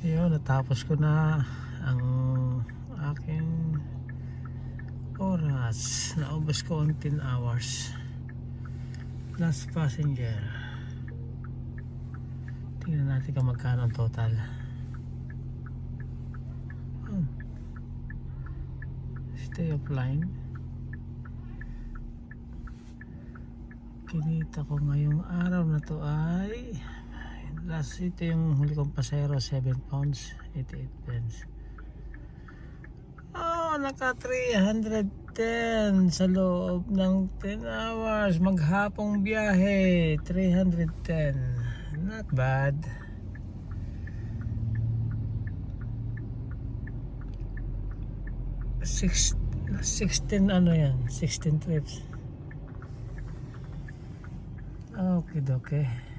Yun, natapos ko na ang aking oras. Naubos ko on 10 hours. Plus passenger. Tingnan natin kung magkano ang total. Hmm. Stay offline. Kinita ko ngayong araw na to ay last ito yung huli kong pasero 7 pounds 88 pence. Oh naka 310 sa loob ng 10 hours. Maghapong biyahe 310 not bad. Six, 16 ano yan? 16 trips. Okay okay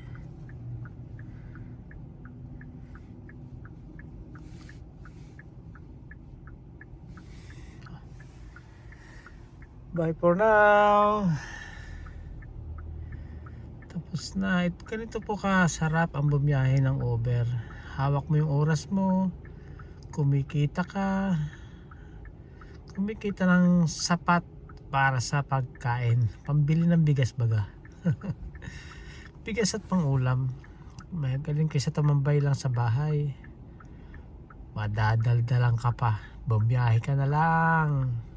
Bye for now. Tapos na. It, ganito po kasarap ang bumiyahe ng Uber. Hawak mo yung oras mo. Kumikita ka. Kumikita ng sapat para sa pagkain. Pambili ng bigas baga. bigas at pangulam. May galing kaysa tumambay lang sa bahay. Madadaldalang ka pa. Bumiyahe ka na lang.